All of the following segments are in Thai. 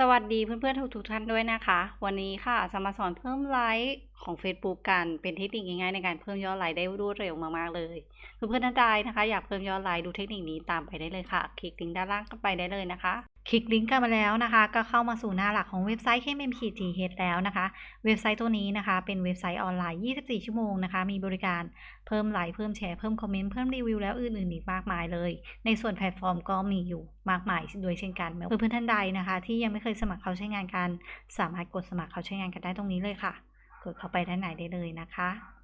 สวัสดีเพื่อนๆทุกๆท่านด้วยนะคะ วันนี้ค่ะจะมาสอนเพิ่มไลค์ของ Facebook กันเป็นเทคนิคง่ายๆในการเพิ่มยอดไลค์ได้รวดเร็วมากๆเลยเพื่อนๆท่านใดนะคะ อยากเพิ่มยอดไลค์ดูเทคนิคนี้ตามไปได้เลยค่ะ คลิกลิงก์ด้านล่างกันไปได้เลยนะคะ คลิกลิงก์กันมาแล้วนะคะ ก็เข้ามาสู่หน้าหลักของเว็บไซต์ KMMPTH แล้วนะคะ เว็บไซต์ตัวนี้นะคะ เป็นเว็บไซต์ออนไลน์ 24 ชั่วโมงนะคะ มีบริการเพิ่มไลค์เพิ่มแชร์เพิ่มคอมเมนต์เพิ่มรีวิวแล้วอื่นๆอีกมากมายเลย ในส่วนแพลตฟอร์มก็มีอยู่มากมายด้วยเช่นกันเพื่อนๆท่านใดนะคะ ที่ยังไม่เคยสมัครเขาใช้งานกัน สามารถกดสมัครเขาใช้งานกันได้ตรงนี้เลยค่ะ กดเข้าไปด้านไหนได้เลยนะคะ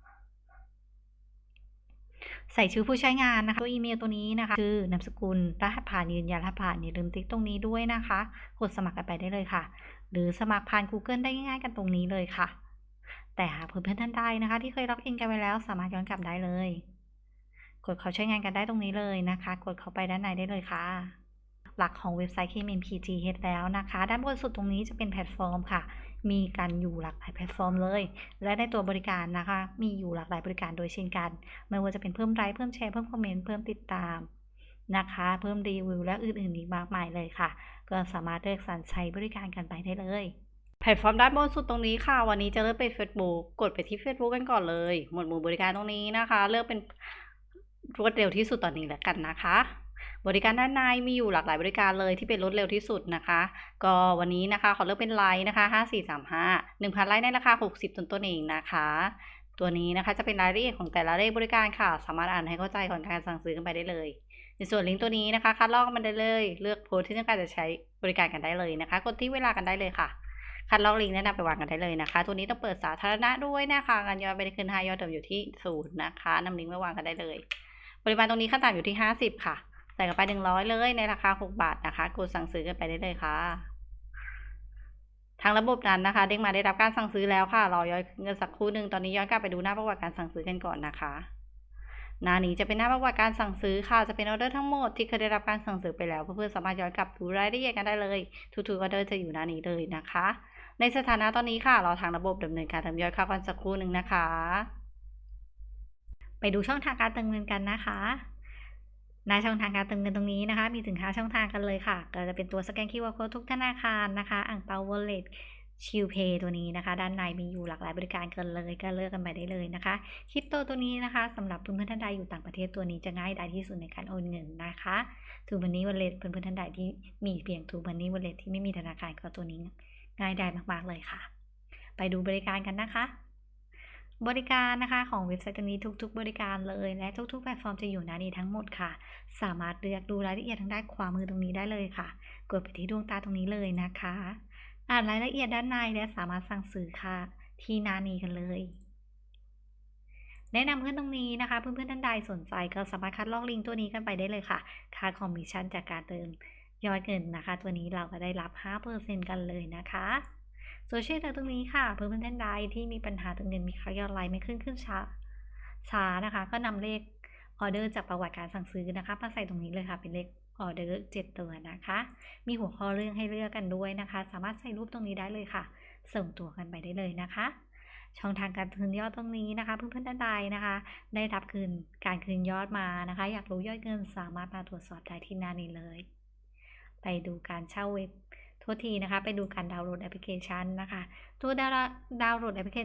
ใส่ชื่อผู้ใช้งานนะคะ ตัวอีเมลตัวนี้นะคะ ชื่อนามสกุลรหัสผ่านยืนยันรหัสผ่านอย่าลืมติ๊กตรงนี้ด้วยนะคะ กดสมัครกันไปได้เลยค่ะ หรือสมัครผ่าน Google ได้ง่ายๆกันตรงนี้เลยค่ะ แต่หากเพื่อนๆท่านใดนะคะ ที่เคยล็อกอินกันไปแล้วสามารถย้อนกลับได้เลย กดเขาใช้งานกันได้ตรงนี้เลยนะคะ กดเข้าไปด้านในได้เลยค่ะ หลักของเว็บไซต์ KMPGH แล้วนะคะ ด้านบนสุดตรงนี้จะเป็นแพลตฟอร์มค่ะ มีการอยู่หลากหลายแพลตฟอร์มเลย และในตัวบริการนะคะ มีอยู่หลากหลายบริการโดยเช่นกัน ไม่ว่าจะเป็นเพิ่มไลค์เพิ่มแชร์เพิ่มคอมเมนต์เพิ่มติดตามนะคะ เพิ่มรีวิวและอื่นๆอีกมากมายเลยค่ะ ก็สามารถเลือกสรรใช้บริการกันไปได้เลยแพลตฟอร์มด้านบนสุดตรงนี้ค่ะ วันนี้จะเลือกเป็น Facebook กดไปที่ Facebook กันก่อนเลย หมวดหมู่บริการตรงนี้นะคะ เลือกเป็นรวดเร็วที่สุดตอนนี้แล้วกันนะคะ บริการด้านในมีอยู่หลากหลายบริการเลยที่เป็นรวดเร็วที่สุดนะคะ ก็วันนี้นะคะขอเลือกเป็นไลน์นะคะ 5435 1,000ไลน์ในราคา 60ต้นต้นเองนะคะ ตัวนี้นะคะจะเป็นรายละเอียดของแต่ละเลขบริการค่ะ สามารถอ่านให้เข้าใจก่อนการสั่งซื้อกันไปได้เลยในส่วนลิงก์ตัวนี้นะคะคัดลอกมันได้เลย เลือกโพสที่ต้องการจะใช้บริการกันได้เลยนะคะ กดที่เวลากันได้เลยค่ะ คัดลอกลิงก์แนะนำไปวางกันได้เลยนะคะ ตัวนี้ต้องเปิดสาธารณะด้วยนะคะการยอดไม่ได้ขึ้นห้ายอดเดิมอยู่ที่ศูนย์นะคะนำลิงก์ไปวางกันได้เลย ปริมาณตรงนี้ขั้นต่ำอยู่ที่ 50 ค่ะ ใส่กันไป100เลยในราคา6บาทนะคะกดสั่งซื้อกันไปได้เลยค่ะ ทางระบบนั้นนะคะ เด้งมาได้รับการสั่งซื้อแล้วค่ะรอย้อนเงินสักครู่หนึ่งตอนนี้ย้อนกลับไปดูหน้าประวัติการสั่งซื้อกันก่อนนะคะหน้านี้จะเป็นหน้าประวัติการสั่งซื้อค่ะ จะเป็นออเดอร์ทั้งหมดที่เคยได้รับการสั่งซื้อไปแล้ว เพื่อนๆสามารถย้อนกลับดูรายละเอียดกันได้เลย ทุกๆออเดอร์จะอยู่หน้านี้เลยนะคะ ในสถานะตอนนี้ค่ะ เราทางระบบดำเนินการทำยอดเข้ากันสักครู่หนึ่งนะคะ ไปดูช่องทางการเติมเงินกันนะคะ หน้าช่องทางการเติมเงินตรงนี้นะคะ มีถึง5ช่องทางกันเลยค่ะ ก็จะเป็นตัวสแกน QR Code ทุกธนาคารนะคะ อ่างเปา Wallet ชิลเพย์ตัวนี้นะคะ ด้านในมีอยู่หลากหลายบริการกันเลยก็เลือกกันไปได้เลยนะคะคริปโตตัวนี้นะคะสำหรับเพื่อนๆท่านใดอยู่ต่างประเทศตัวนี้จะง่ายดายที่สุดในการโอนเงินนะคะทูบันนี่วอลเล็ตเพื่อนท่านใดที่มีเพียงทูบันนี่วอลเล็ตที่ไม่มีธนาคารก็ตัวนี้ง่ายดายมากๆเลยค่ะ ไปดูบริการกันนะคะ บริการนะคะของเว็บไซต์ตัวนี้ทุก ๆ บริการเลย และทุก ๆ แพลตฟอร์มจะอยู่หน้านี้ทั้งหมดค่ะ สามารถเลือกดูรายละเอียดทางด้านขวามือตรงนี้ได้เลยค่ะ กดไปที่ดวงตาตรงนี้เลยนะคะ อ่านรายละเอียดด้านในและสามารถสั่งซื้อค่ะ ที่หน้านี้กันเลยแนะนำเพื่อนตรงนี้นะคะ เพื่อนๆท่านใดสนใจก็สามารถคัดลอกลิงก์ตัวนี้กันไปได้เลยค่ะ ค่าคอมมิชชั่นจากการเติมยอดเงินนะคะ ตัวนี้เราก็ได้รับ 5%กันเลยนะคะ โซเชียลตรงนี้ค่ะ เพื่อนๆท่านใดที่มีปัญหาติมเงินมีค่ายอดไลน์ไม่ขึ้นขึ้นช้าช้านะคะ ก็นำเลขออเดอร์จากประวัติการสั่งซื้อนะคะมาใส่ตรงนี้เลยค่ะเป็นเลขออเดอร์เจ็ดตัวนะคะ มีหัวข้อเรื่องให้เลือกกันด้วยนะคะ สามารถใส่รูปตรงนี้ได้เลยค่ะ ส่งตัวกันไปได้เลยนะคะ ช่องทางการคืนยอดตรงนี้นะคะ เพื่อนๆท่านใดนะคะ ได้รับคืนการคืนยอดมานะคะ อยากรู้ยอดเงินสามารถมาตรวจสอบได้ที่หน้านี้เลย ไปดูการเช่าเว็บ โทษทีนะคะ ไปดูการดาวน์โหลดแอปพลิเคชันนะคะ ตัวดาวน์โหลดแอปพลิเค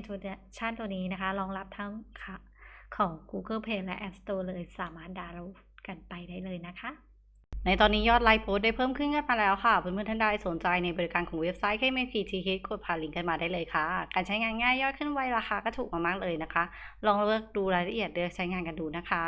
ชันตัวนี้นะคะ รองรับทั้งของ Google Play และ App Store เลยสามารถดาวน์โหลดกันไปได้เลยนะคะ ในตอนนี้ยอดไลค์โพสได้เพิ่มขึ้นกันมาแล้วค่ะ เพื่อนๆท่านใดสนใจในบริการของเว็บไซต์ KMPTH กดผ่านลิงก์กันมาได้เลยค่ะ การใช้งานง่ายยอดขึ้นไวราคาก็ถูกมากๆเลยนะคะ ลองเลือกดูรายละเอียดเลือกใช้งานกันดูนะคะ